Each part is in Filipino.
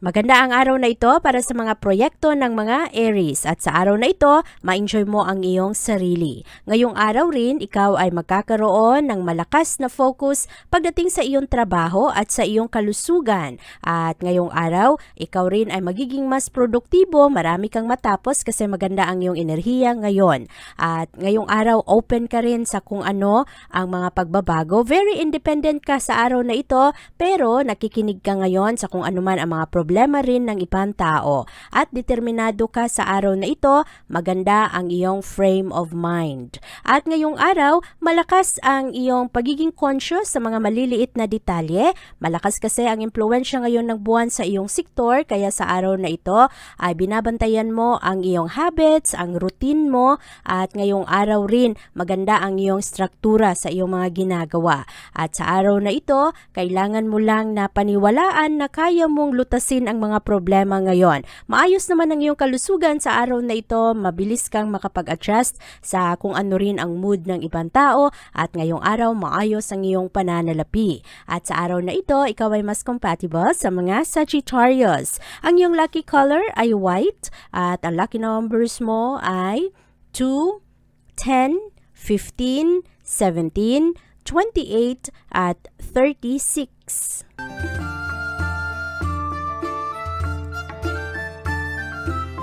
Maganda ang araw na ito para sa mga proyekto ng mga Aries at sa araw na ito, ma-enjoy mo ang iyong sarili. Ngayong araw rin, ikaw ay magkakaroon ng malakas na focus pagdating sa iyong trabaho at sa iyong kalusugan. At ngayong araw, ikaw rin ay magiging mas produktibo, marami kang matapos kasi maganda ang iyong enerhiya ngayon. At ngayong araw, open ka rin sa kung ano ang mga pagbabago. Very independent ka sa araw na ito, pero nakikinig ka ngayon sa kung ano man ang mga problema rin ng ibang tao. At determinado ka sa araw na ito, maganda ang iyong frame of mind. At ngayong araw, malakas ang iyong pagiging conscious sa mga maliliit na detalye. Malakas kasi ang impluensya ngayon ng buwan sa iyong sektor, kaya sa araw na ito ay binabantayan mo ang iyong habits, ang routine mo, at ngayong araw rin maganda ang iyong struktura sa iyong mga ginagawa. At sa araw na ito, kailangan mo lang na paniwalaan na kaya mong lutasin ang mga problema ngayon. Maayos naman ang iyong kalusugan sa araw na ito, mabilis kang makapag-adjust sa kung ano rin ang mood ng ibang tao at ngayong araw maayos ang iyong pananalapi. At sa araw na ito, ikaw ay mas compatible sa mga Sagittarius. Ang iyong lucky color ay white at ang lucky numbers mo ay 2, 10, 15, 17, 28 at 36.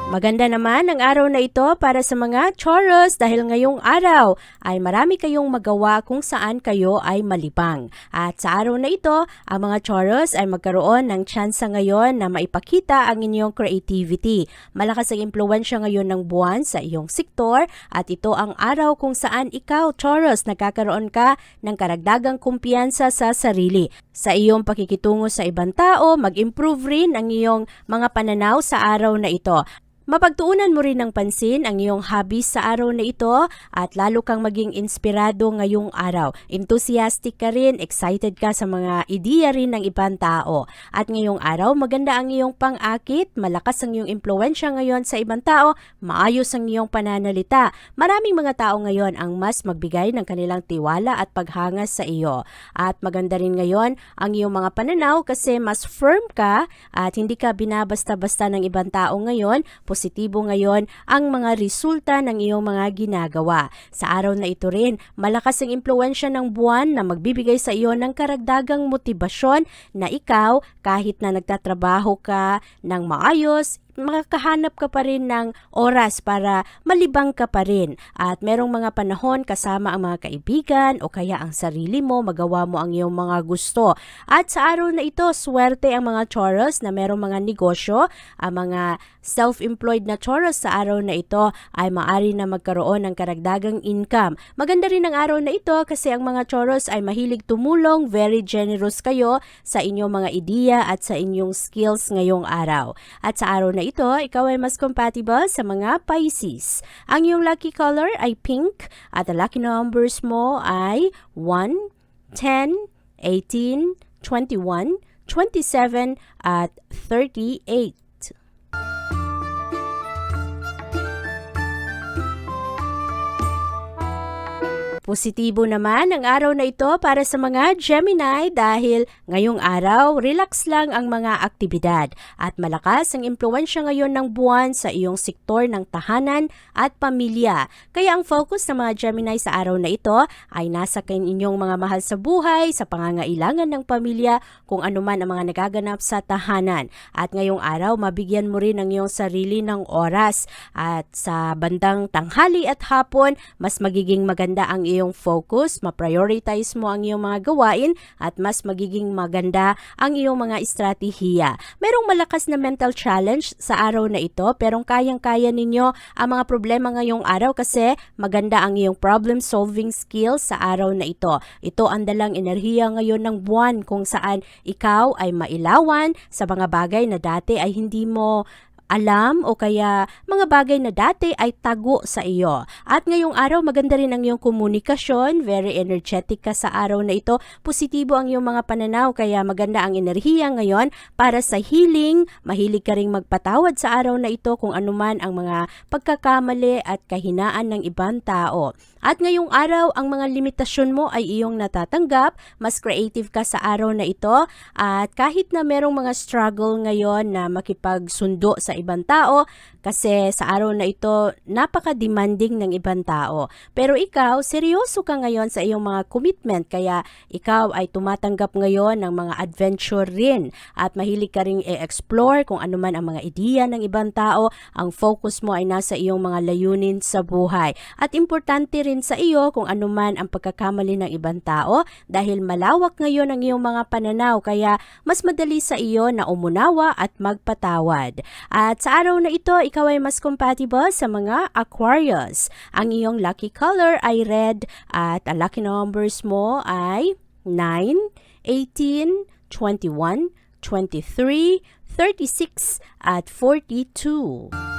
Maganda naman ang araw na ito para sa mga Taurus dahil ngayong araw ay marami kayong magawa kung saan kayo ay malibang. At sa araw na ito, ang mga Taurus ay magkaroon ng tsansa ngayon na maipakita ang inyong creativity. Malakas ang impluensya ngayon ng buwan sa iyong sektor at ito ang araw kung saan ikaw, Taurus, nagkakaroon ka ng karagdagang kumpiyansa sa sarili. Sa iyong pakikitungo sa ibang tao, mag-improve rin ang iyong mga pananaw sa araw na ito. Mapagtuunan mo rin ng pansin ang iyong hobbies sa araw na ito at lalo kang maging inspirado ngayong araw. Enthusiastic ka rin, excited ka sa mga ideya rin ng ibang tao. At ngayong araw, maganda ang iyong pang-akit, malakas ang iyong impluensya ngayon sa ibang tao, maayos ang iyong pananalita. Maraming mga tao ngayon ang mas magbigay ng kanilang tiwala at paghanga sa iyo. At maganda rin ngayon ang iyong mga pananaw kasi mas firm ka at hindi ka binabasta-basta ng ibang tao ngayon, positibo ngayon ang mga resulta ng iyong mga ginagawa. Sa araw na ito rin, malakas ang impluensya ng buwan na magbibigay sa iyo ng karagdagang motibasyon na ikaw kahit na nagtatrabaho ka ng maayos, makakahanap ka pa rin ng oras para malibang ka pa rin at merong mga panahon kasama ang mga kaibigan o kaya ang sarili mo, magawa mo ang iyong mga gusto. At sa araw na ito, swerte ang mga Taurus na merong mga negosyo, ang mga self-employed na Taurus sa araw na ito ay maari na magkaroon ng karagdagang income. Maganda rin ang araw na ito kasi ang mga Taurus ay mahilig tumulong, very generous kayo sa inyong mga ideya at sa inyong skills ngayong araw. At sa araw na ito, ikaw ay mas compatible sa mga Pisces. Ang iyong lucky color ay pink at ang lucky numbers mo ay 1, 10, 18, 21, 27 at 38. Positibo naman ang araw na ito para sa mga Gemini dahil ngayong araw, relax lang ang mga aktibidad at malakas ang impluensya ngayon ng buwan sa iyong sektor ng tahanan at pamilya. Kaya ang focus ng mga Gemini sa araw na ito ay nasa kaninyong mga mahal sa buhay, sa pangangailangan ng pamilya, kung ano man ang mga nagaganap sa tahanan. At ngayong araw, mabigyan mo rin ang iyong sarili ng oras at sa bandang tanghali at hapon, mas magiging maganda ang iyong focus, ma-prioritize mo ang iyong mga gawain at mas magiging maganda ang iyong mga estratehiya. Merong malakas na mental challenge sa araw na ito pero kayang-kaya ninyo ang mga problema ngayong araw kasi maganda ang iyong problem solving skills sa araw na ito. Ito ang dalang enerhiya ngayon ng buwan kung saan ikaw ay mailawan sa mga bagay na dati ay hindi mo alam o kaya mga bagay na dati ay tago sa iyo. At ngayong araw maganda rin ang iyong komunikasyon, very energetic ka sa araw na ito, positibo ang iyong mga pananaw kaya maganda ang enerhiya ngayon para sa healing, mahilig ka ring magpatawad sa araw na ito kung anuman ang mga pagkakamali at kahinaan ng ibang tao. At ngayong araw, ang mga limitasyon mo ay iyong natatanggap, mas creative ka sa araw na ito. At kahit na merong mga struggle ngayon na makipagsundo sa ibang tao, kasi sa araw na ito, napaka-demanding ng ibang tao. Pero ikaw, seryoso ka ngayon sa iyong mga commitment, kaya ikaw ay tumatanggap ngayon ng mga adventure rin at mahilig ka ring i-explore kung ano man ang mga ideya ng ibang tao, ang focus mo ay nasa iyong mga layunin sa buhay. At importante rin sa iyo kung ano man ang pagkakamali ng ibang tao dahil malawak ngayon ang iyong mga pananaw kaya mas madali sa iyo na umunawa at magpatawad. At sa araw na ito, ikaw ay mas compatible sa mga Aquarius. Ang iyong lucky color ay red at ang lucky numbers mo ay 9, 18, 21, 23, 36 at 42.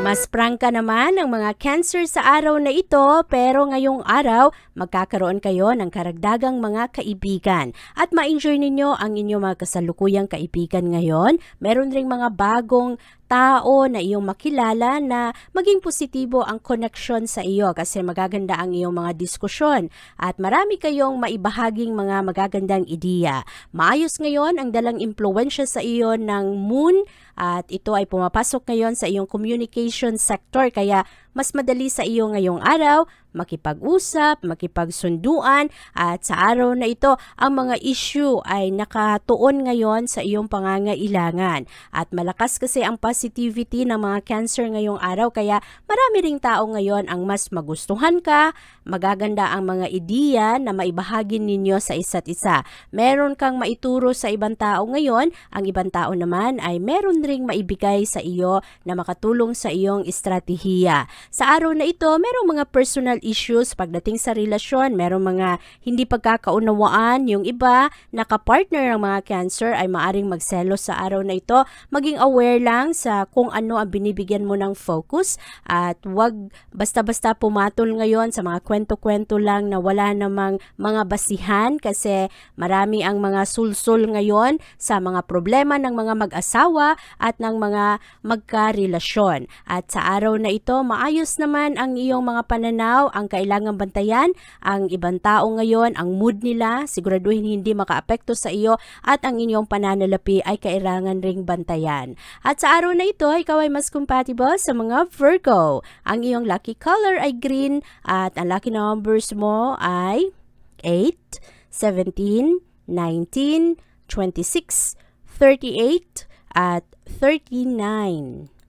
Mas prangka naman ang mga cancer sa araw na ito pero ngayong araw magkakaroon kayo ng karagdagang mga kaibigan at ma-enjoy ninyo ang inyong mga kasalukuyang kaibigan ngayon. Meron ring mga bagong tao na iyong makilala na maging positibo ang connection sa iyo kasi magaganda ang iyong mga diskusyon at marami kayong maibahaging mga magagandang ideya. Maayos ngayon ang dalang impluensya sa iyo ng moon at ito ay pumapasok ngayon sa iyong communication sector kaya mas madali sa iyo ngayong araw makipag-usap, makipagsunduan at sa araw na ito ang mga issue ay nakatuon ngayon sa iyong pangangailangan at malakas kasi ang positivity ng mga cancer ngayong araw kaya marami ring tao ngayon ang mas magustuhan ka, magaganda ang mga ideya na maibahagi ninyo sa isa't isa. Meron kang maituro sa ibang tao ngayon, ang ibang tao naman ay meron ring maibigay sa iyo na makatulong sa iyong estratehiya. Sa araw na ito, merong mga personal issues pagdating sa relasyon, merong mga hindi pagkakaunawaan, yung iba, nakapartner ng mga cancer ay maaring magselos sa araw na ito. Maging aware lang sa kung ano ang binibigyan mo ng focus at wag basta-basta pumatol ngayon sa mga kwento-kwento lang na wala namang mga basihan kasi marami ang mga sulsul ngayon sa mga problema ng mga mag-asawa at ng mga magkarelasyon. At sa araw na ito, maayos naman ang iyong mga pananaw, ang kailangang bantayan, ang ibang tao ngayon, ang mood nila, siguraduhin hindi makaapekto sa iyo at ang inyong pananalapi ay kailangan ring bantayan. At sa araw na ito, ikaw ay mas compatible sa mga Virgo. Ang iyong lucky color ay green at ang lucky numbers mo ay 8, 17, 19, 26, 38, at 39.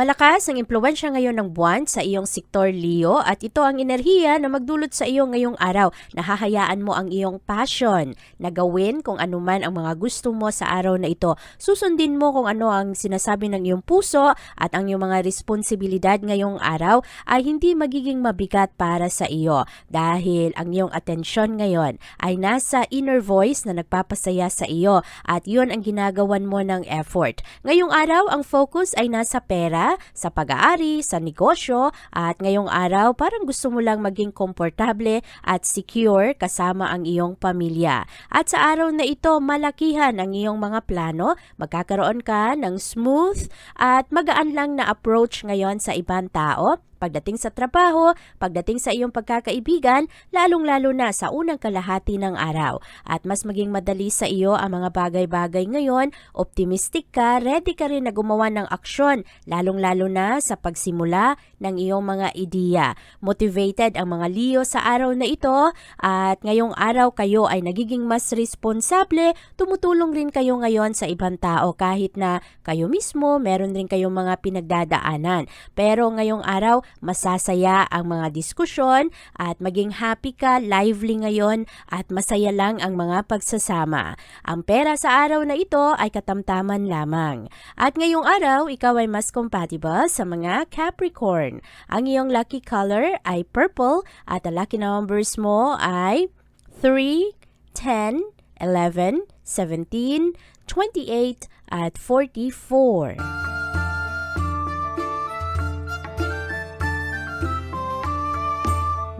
Malakas ang impluensya ngayon ng buwan sa iyong sektor Leo at ito ang enerhiya na magdulot sa iyo ngayong araw. Nahahayaan mo ang iyong passion na gawin kung ano man ang mga gusto mo sa araw na ito. Susundin mo kung ano ang sinasabi ng iyong puso at ang iyong mga responsibilidad ngayong araw ay hindi magiging mabigat para sa iyo dahil ang iyong atensyon ngayon ay nasa inner voice na nagpapasaya sa iyo at yun ang ginagawan mo ng effort. Ngayong araw, ang focus ay nasa pera sa pag-aari, sa negosyo, at ngayong araw parang gusto mo lang maging komportable at secure kasama ang iyong pamilya. At sa araw na ito, malakihan ang iyong mga plano, magkakaroon ka ng smooth at magaan lang na approach ngayon sa ibang tao pagdating sa trabaho, pagdating sa iyong pagkakaibigan, lalong-lalo na sa unang kalahati ng araw. At mas maging madali sa iyo ang mga bagay-bagay ngayon, optimistic ka, ready ka rin na gumawa ng aksyon, lalong-lalo na sa pagsimula ng iyong mga ideya. Motivated ang mga Leo sa araw na ito at ngayong araw kayo ay nagiging mas responsable, tumutulong rin kayo ngayon sa ibang tao kahit na kayo mismo meron rin kayong mga pinagdadaanan. Pero ngayong araw, masasaya ang mga diskusyon at maging happy ka, lively ngayon at masaya lang ang mga pagsasama. Ang pera sa araw na ito ay katamtaman lamang. At ngayong araw, ikaw ay mas compatible sa mga Capricorn. Ang iyong lucky color ay purple at ang lucky numbers mo ay 3, 10, 11, 17, 28 at 44.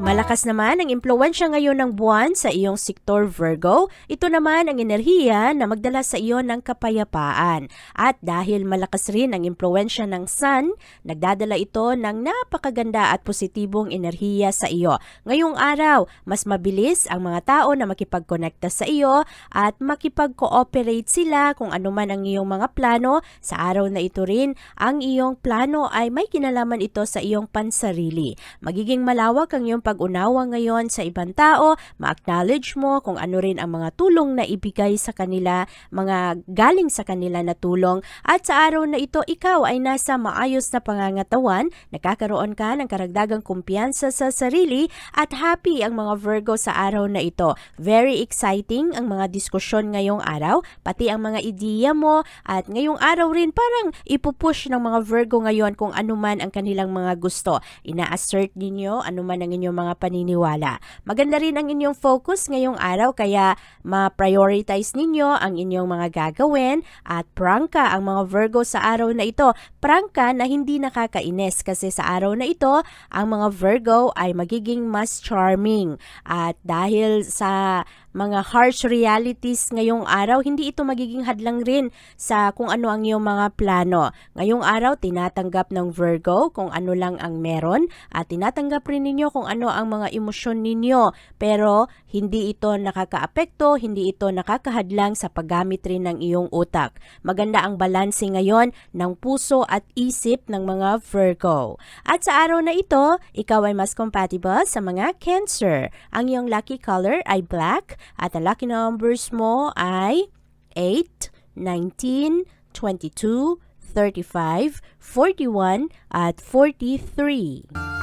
Malakas naman ang impluensya ngayon ng buwan sa iyong sektor Virgo. Ito naman ang enerhiya na magdala sa iyo ng kapayapaan. At dahil malakas rin ang impluensya ng Sun, nagdadala ito ng napakaganda at positibong enerhiya sa iyo. Ngayong araw, mas mabilis ang mga tao na makipagkonekta sa iyo at makipag-cooperate sila kung ano man ang iyong mga plano. Sa araw na ito rin, ang iyong plano ay may kinalaman ito sa iyong pansarili. Magiging malawak ang iyong pag-unawa ngayon sa ibang tao, ma-acknowledge mo kung ano rin ang mga tulong na ibigay sa kanila, mga galing sa kanila na tulong at sa araw na ito ikaw ay nasa maayos na pangangatawan, nakakaroon ka ng karagdagang kumpiyansa sa sarili at happy ang mga Virgo sa araw na ito. Very exciting ang mga diskusyon ngayong araw, pati ang mga ideya mo at ngayong araw rin parang ipupush ng mga Virgo ngayon kung ano man ang kanilang mga gusto. Ina-assert ninyo ano ang inyong mga paniniwala. Maganda rin ang inyong focus ngayong araw kaya ma-prioritize ninyo ang inyong mga gagawin at prangka ang mga Virgo sa araw na ito. Prangka na hindi nakakainis kasi sa araw na ito, ang mga Virgo ay magiging mas charming. At dahil sa mga harsh realities ngayong araw, hindi ito magiging hadlang rin sa kung ano ang iyong mga plano. Ngayong araw, tinatanggap ng Virgo kung ano lang ang meron at tinatanggap rin ninyo kung ano ang mga emosyon ninyo. Pero hindi ito nakakaapekto, hindi ito nakakahadlang sa paggamit rin ng iyong utak. Maganda ang balanse ngayon ng puso at isip ng mga Virgo. At sa araw na ito, ikaw ay mas compatible sa mga Cancer. Ang iyong lucky color ay black at ang lucky numbers mo ay 8, 19, 22, 35, 41 at 43.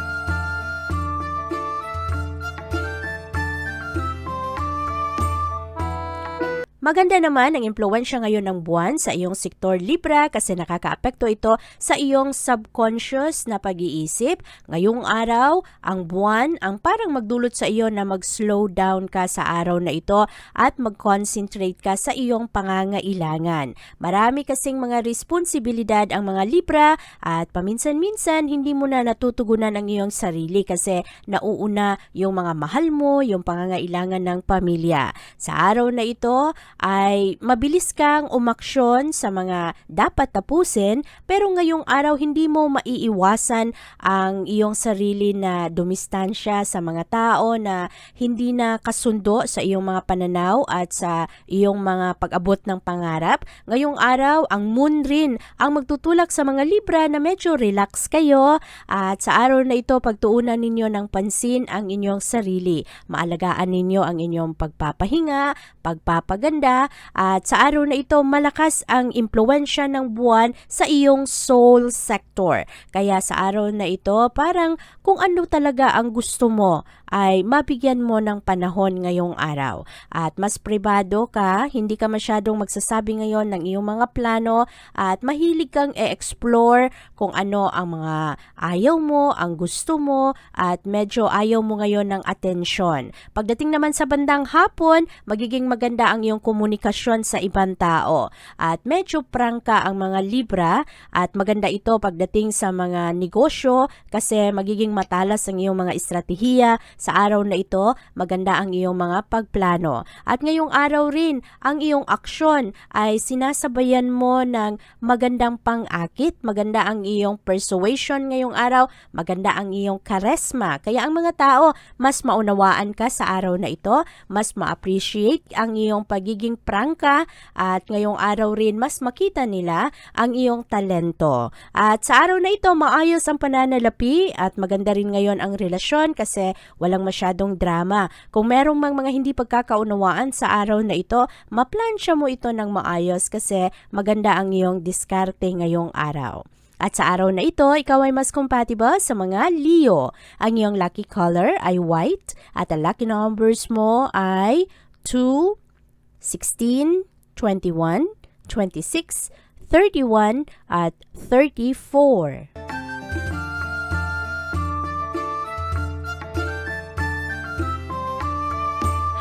Maganda naman ang impluensya ngayon ng buwan sa iyong sektor Libra kasi nakakaapekto ito sa iyong subconscious na pag-iisip. Ngayong araw, ang buwan ang parang magdulot sa iyo na mag-slow down ka sa araw na ito at mag-concentrate ka sa iyong pangangailangan. Marami kasing mga responsibilidad ang mga Libra at paminsan-minsan hindi mo na natutugunan ang iyong sarili kasi nauuna yung mga mahal mo, yung pangangailangan ng pamilya. Sa araw na ito, ay mabilis kang umaksyon sa mga dapat tapusin pero ngayong araw hindi mo maiiwasan ang iyong sarili na dumistansya sa mga tao na hindi na kasundo sa iyong mga pananaw at sa iyong mga pag-abot ng pangarap. Ngayong araw, ang moon rin ang magtutulak sa mga Libra na medyo relax kayo at sa araw na ito pagtuunan ninyo ng pansin ang inyong sarili. Maalagaan ninyo ang inyong pagpapahinga, pagpapaganda at sa araw na ito malakas ang impluensya ng buwan sa iyong soul sector. Kaya sa araw na ito parang kung ano talaga ang gusto mo ay mabigyan mo ng panahon ngayong araw. At mas pribado ka, hindi ka masyadong magsasabi ngayon ng iyong mga plano at mahilig kang e-explore kung ano ang mga ayaw mo, ang gusto mo at medyo ayaw mo ngayon ng atensyon. Pagdating naman sa bandang hapon, magiging maganda ang iyong komunikasyon sa ibang tao. At medyo prangka ang mga Libra at maganda ito pagdating sa mga negosyo kasi magiging matalas ang iyong mga estratehiya. Sa araw na ito, maganda ang iyong mga pagplano. At ngayong araw rin, ang iyong aksyon ay sinasabayan mo ng magandang pang-akit, maganda ang iyong persuasion ngayong araw, maganda ang iyong charisma. Kaya ang mga tao, mas maunawaan ka sa araw na ito, mas ma-appreciate ang iyong pagiging prangka at ngayong araw rin mas makita nila ang iyong talento. At sa araw na ito, maayos ang pananalapi at maganda rin ngayon ang relasyon kasi walang masyadong drama. Kung merong mang mga hindi pagkakaunawaan sa araw na ito, maplansya mo ito ng maayos kasi maganda ang iyong diskarte ngayong araw. At sa araw na ito, ikaw ay mas compatible sa mga Leo. Ang iyong lucky color ay white at ang lucky numbers mo ay 2, 16, 21, 26, 31 at 34.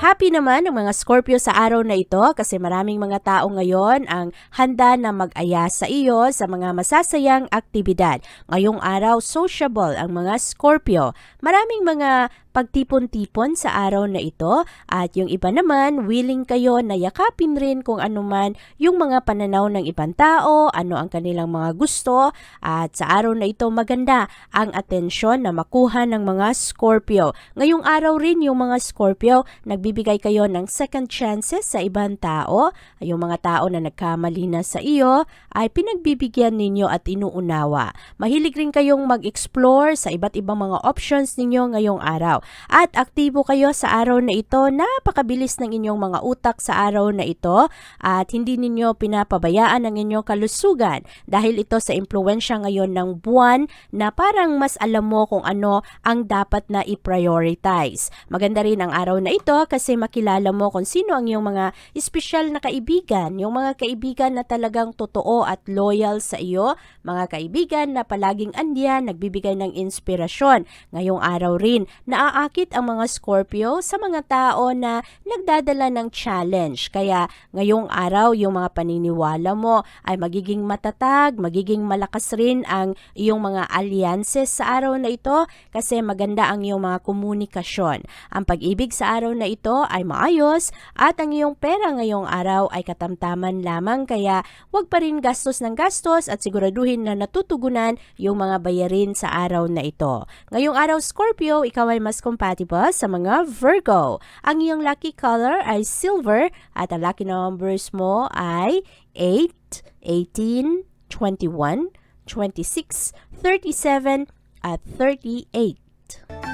Happy naman ang mga Scorpio sa araw na ito kasi maraming mga tao ngayon ang handa na mag-aya sa iyo sa mga masasayang aktibidad. Ngayong araw, sociable ang mga Scorpio. Maraming mga pagtipon-tipon sa araw na ito at yung iba naman willing kayo na yakapin rin kung ano man yung mga pananaw ng ibang tao, ano ang kanilang mga gusto at sa araw na ito maganda ang atensyon na makuha ng mga Scorpio. Ngayong araw rin yung mga Scorpio nagbibigay kayo ng second chances sa ibang tao. Yung mga tao na nagkamali na sa iyo ay pinagbibigyan ninyo at inuunawa. Mahilig rin kayong mag-explore sa iba't ibang mga options ninyo ngayong araw. At aktibo kayo sa araw na ito, napakabilis ng inyong mga utak sa araw na ito at hindi ninyo pinapabayaan ang inyong kalusugan dahil ito sa impluensya ngayon ng buwan na parang mas alam mo kung ano ang dapat na i-prioritize. Maganda rin ang araw na ito kasi makilala mo kung sino ang iyong mga espesyal na kaibigan, yung mga kaibigan na talagang totoo at loyal sa iyo, mga kaibigan na palaging andyan, nagbibigay ng inspirasyon. Ngayong araw rin, naaakit ang mga Scorpio sa mga tao na nagdadala ng challenge. Kaya ngayong araw, yung mga paniniwala mo ay magiging matatag, magiging malakas rin ang iyong mga alliances sa araw na ito kasi maganda ang iyong mga komunikasyon. Ang pag-ibig sa araw na ito ay maayos at ang iyong pera ngayong araw ay katamtaman lamang kaya huwag pa rin gastos ng gastos at siguraduhin na natutugunan yung mga bayarin sa araw na ito. Ngayong araw Scorpio, ikaw ay mas compatible sa mga Virgo. Ang iyong lucky color ay silver at ang lucky numbers mo ay 8, 18, 21, 26, 37 at 38.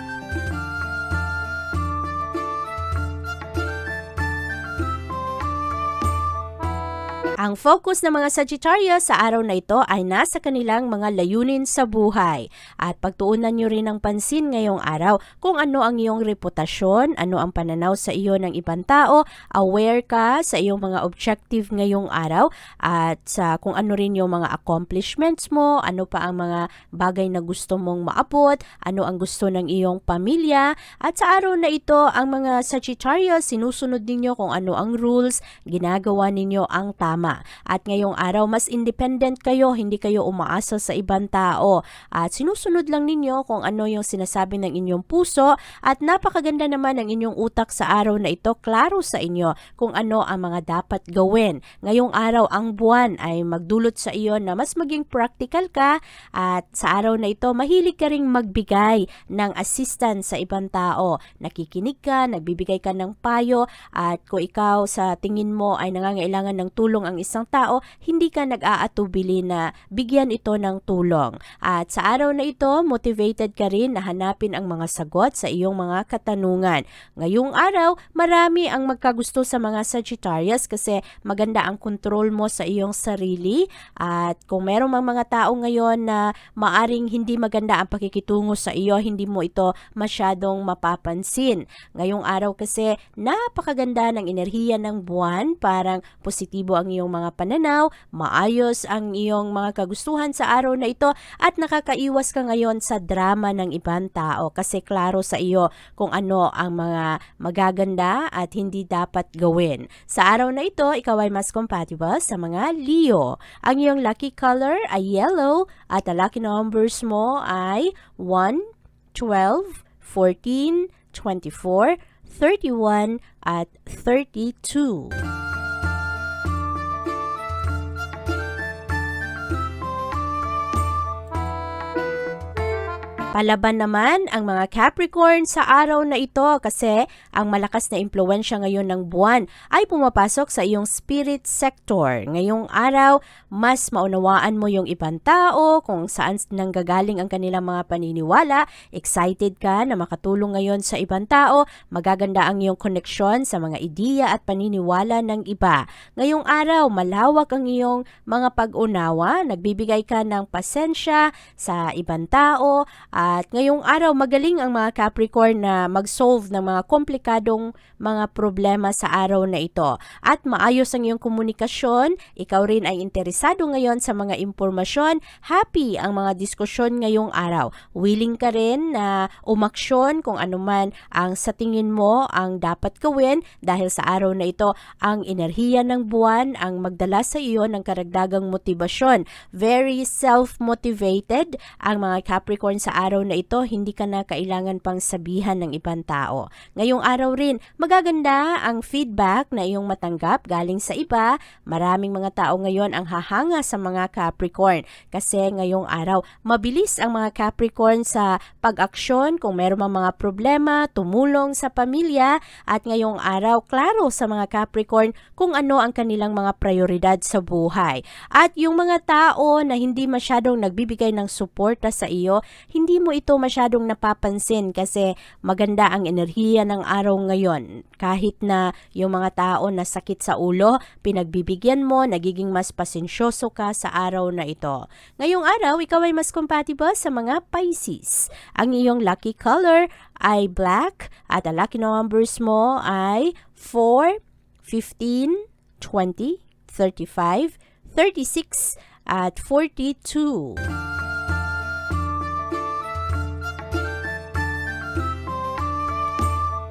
Ang focus ng mga Sagittarius sa araw na ito ay nasa kanilang mga layunin sa buhay. At pagtuunan nyo rin ng pansin ngayong araw kung ano ang iyong reputasyon, ano ang pananaw sa iyo ng ibang tao, aware ka sa iyong mga objective ngayong araw, at sa kung ano rin yung mga accomplishments mo, ano pa ang mga bagay na gusto mong maabot, ano ang gusto ng iyong pamilya. At sa araw na ito, ang mga Sagittarius, sinusunod ninyo kung ano ang rules, ginagawa ninyo ang tama. At ngayong araw, mas independent kayo, hindi kayo umaasa sa ibang tao. At sinusunod lang ninyo kung ano yung sinasabi ng inyong puso at napakaganda naman ng inyong utak sa araw na ito, klaro sa inyo kung ano ang mga dapat gawin. Ngayong araw, ang buwan ay magdulot sa iyo na mas maging practical ka at sa araw na ito, mahilig ka ring magbigay ng assistance sa ibang tao. Nakikinig ka, nagbibigay ka ng payo at kung ikaw sa tingin mo ay nangangailangan ng tulong ang isang tao, hindi ka nag-aatubili na bigyan ito ng tulong. At sa araw na ito, motivated ka rin na hanapin ang mga sagot sa iyong mga katanungan. Ngayong araw, marami ang magkagusto sa mga Sagittarius kasi maganda ang control mo sa iyong sarili at kung meron mang mga tao ngayon na maaring hindi maganda ang pakikitungo sa iyo, hindi mo ito masyadong mapapansin. Ngayong araw kasi napakaganda ng enerhiya ng buwan, parang positibo ang iyong mga pananaw, maayos ang iyong mga kagustuhan sa araw na ito at nakakaiwas ka ngayon sa drama ng ibang tao kasi klaro sa iyo kung ano ang mga magaganda at hindi dapat gawin. Sa araw na ito, ikaw ay mas compatible sa mga Leo. Ang iyong lucky color ay yellow at ang lucky numbers mo ay 1, 12, 14, 24, 31 at 32. Palaban naman ang mga Capricorn sa araw na ito kasi ang malakas na impluensya ngayon ng buwan ay pumapasok sa iyong spirit sector. Ngayong araw, mas maunawaan mo yung ibang tao kung saan nanggagaling ang kanilang mga paniniwala. Excited ka na makatulong ngayon sa ibang tao. Magaganda ang iyong koneksyon sa mga ideya at paniniwala ng iba. Ngayong araw, malawak ang iyong mga pag-unawa. Nagbibigay ka ng pasensya sa ibang tao at ngayong araw, magaling ang mga Capricorn na mag-solve ng mga komplikadong mga problema sa araw na ito. At maayos ang iyong komunikasyon, ikaw rin ay interesado ngayon sa mga impormasyon, happy ang mga diskusyon ngayong araw. Willing ka rin na umaksyon kung anuman ang sa tingin mo ang dapat gawin dahil sa araw na ito, ang enerhiya ng buwan ang magdala sa iyo ng karagdagang motibasyon. Very self-motivated ang mga Capricorn sa araw na ito, hindi ka na kailangan pang sabihan ng ibang tao. Ngayong araw rin, magaganda ang feedback na iyong matanggap galing sa iba. Maraming mga tao ngayon ang hahanga sa mga Capricorn kasi ngayong araw, mabilis ang mga Capricorn sa pag-aksyon kung meron mga problema, tumulong sa pamilya at ngayong araw, klaro sa mga Capricorn kung ano ang kanilang mga prioridad sa buhay. At yung mga tao na hindi masyadong nagbibigay ng suporta sa iyo, hindi mo ito masyadong napapansin kasi maganda ang enerhiya ng araw ngayon. Kahit na yung mga tao na sakit sa ulo, pinagbibigyan mo, nagiging mas pasensyoso ka sa araw na ito. Ngayong araw, ikaw ay mas compatible sa mga Pisces. Ang iyong lucky color ay black at ang lucky numbers mo ay 4, 15, 20, 35, 36, at 42.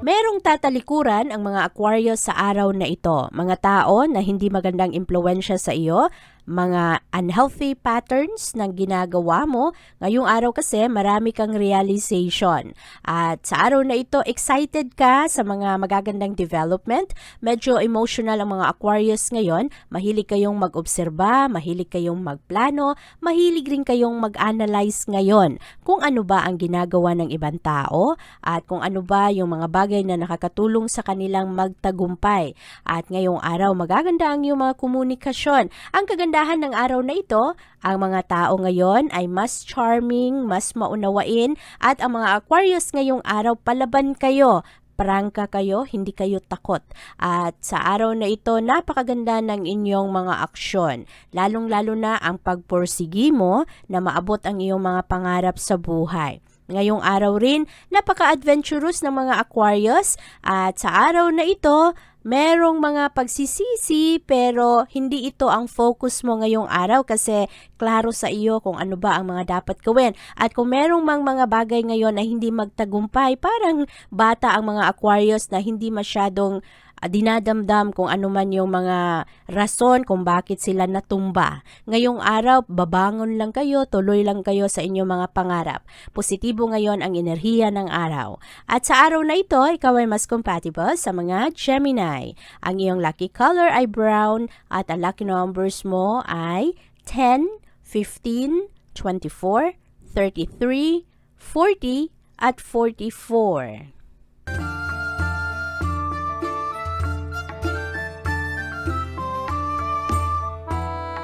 Merong tatalikuran ang mga Aquarius sa araw na ito. Mga tao na hindi magandang impluensya sa iyo, mga unhealthy patterns ng ginagawa mo. Ngayong araw kasi marami kang realization. At sa araw na ito, excited ka sa mga magagandang development. Medyo emotional ang mga Aquarius ngayon. Mahilig kayong mag-obserba, mahilig kayong magplano, mahilig rin kayong mag-analyze ngayon kung ano ba ang ginagawa ng ibang tao at kung ano ba yung mga bagay na nakakatulong sa kanilang magtagumpay. At ngayong araw, magaganda ang iyong mga komunikasyon. Ang kagandahan ng araw na ito, ang mga tao ngayon ay mas charming, mas maunawain, at ang mga Aquarius ngayong araw, palaban kayo prangka kayo, hindi kayo takot. At sa araw na ito, napakaganda ng inyong mga aksyon. Lalong-lalo na ang pagporsigi mo na maabot ang iyong mga pangarap sa buhay. Ngayong araw rin, napaka-adventurous ng mga Aquarius at sa araw na ito, merong mga pagsisisi pero hindi ito ang focus mo ngayong araw kasi klaro sa iyo kung ano ba ang mga dapat gawin. At kung merong mang mga bagay ngayon na hindi magtagumpay, parang bata ang mga Aquarius na hindi masyadong dinadamdam kung ano man yung mga rason kung bakit sila natumba. Ngayong araw, babangon lang kayo, tuloy lang kayo sa inyong mga pangarap. Positibo ngayon ang enerhiya ng araw. At sa araw na ito, ikaw ay mas compatible sa mga Gemini. Ang iyong lucky color ay brown at ang lucky numbers mo ay 10, 15, 24, 33, 40, at 44.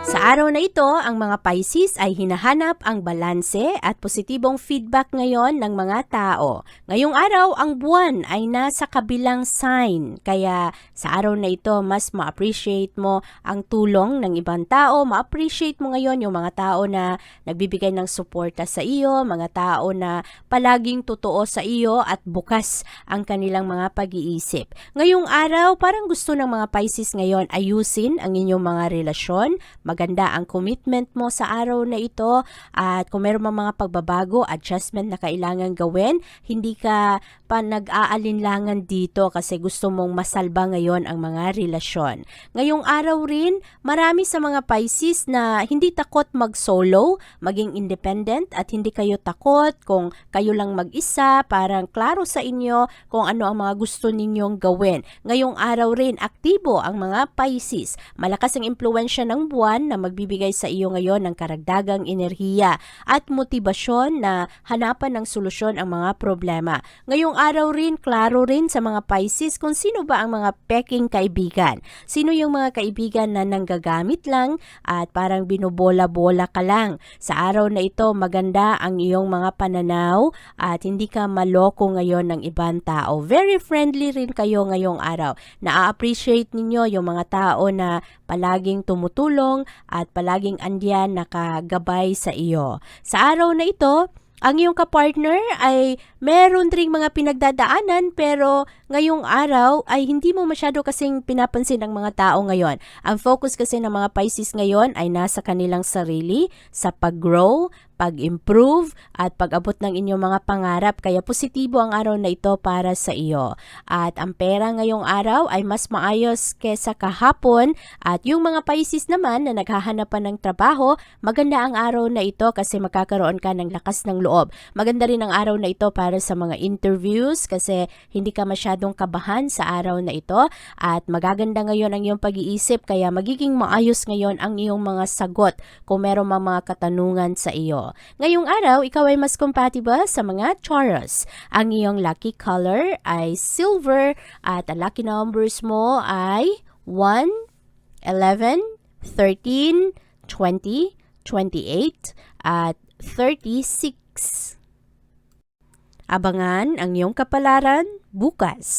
Sa araw na ito, ang mga Pisces ay hinahanap ang balanse at positibong feedback ngayon ng mga tao. Ngayong araw, ang buwan ay nasa kabilang sign. Kaya sa araw na ito, mas ma-appreciate mo ang tulong ng ibang tao. Ma-appreciate mo ngayon yung mga tao na nagbibigay ng suporta sa iyo, mga tao na palaging totoo sa iyo at bukas ang kanilang mga pag-iisip. Ngayong araw, parang gusto ng mga Pisces ngayon ayusin ang inyong mga relasyon, maganda ang commitment mo sa araw na ito. At kung meron mga pagbabago, adjustment na kailangan gawin, hindi ka pa nag-aalinlangan dito kasi gusto mong masalba ngayon ang mga relasyon. Ngayong araw rin, marami sa mga Pisces na hindi takot mag-solo, maging independent at hindi kayo takot kung kayo lang mag-isa, parang klaro sa inyo kung ano ang mga gusto ninyong gawin. Ngayong araw rin, aktibo ang mga Pisces. Malakas ang impluensya ng buwan na magbibigay sa iyo ngayon ng karagdagang enerhiya at motibasyon na hanapan ng solusyon ang mga problema. Ngayong araw rin, klaro rin sa mga Pisces kung sino ba ang mga peking kaibigan. Sino yung mga kaibigan na nanggagamit lang at parang binobola-bola ka lang. Sa araw na ito, maganda ang iyong mga pananaw at hindi ka maloko ngayon ng ibang tao. Very friendly rin kayo ngayong araw. Na-appreciate ninyo yung mga tao na palaging tumutulong at palaging andyan nakagabay sa iyo. Sa araw na ito, ang iyong kapartner ay meron ring mga pinagdadaanan pero ngayong araw ay hindi mo masyado kasing pinapansin ang mga tao ngayon. Ang focus kasi ng mga Pisces ngayon ay nasa kanilang sarili, sa pag-grow, pag-improve at pag-abot ng inyong mga pangarap kaya positibo ang araw na ito para sa iyo. At ang pera ngayong araw ay mas maayos kesa kahapon at yung mga Pisces naman na naghahanapan ng trabaho, maganda ang araw na ito kasi makakaroon ka ng lakas ng loob. Maganda rin ang araw na ito para sa mga interviews kasi hindi ka masyadong kabahan sa araw na ito at magaganda ngayon ang iyong pag-iisip kaya magiging maayos ngayon ang iyong mga sagot kung meron mga katanungan sa iyo. Ngayong araw, ikaw ay mas compatible sa mga Taurus. Ang iyong lucky color ay silver at ang lucky numbers mo ay 1, 11, 13, 20, 28 at 36. Abangan ang iyong kapalaran bukas.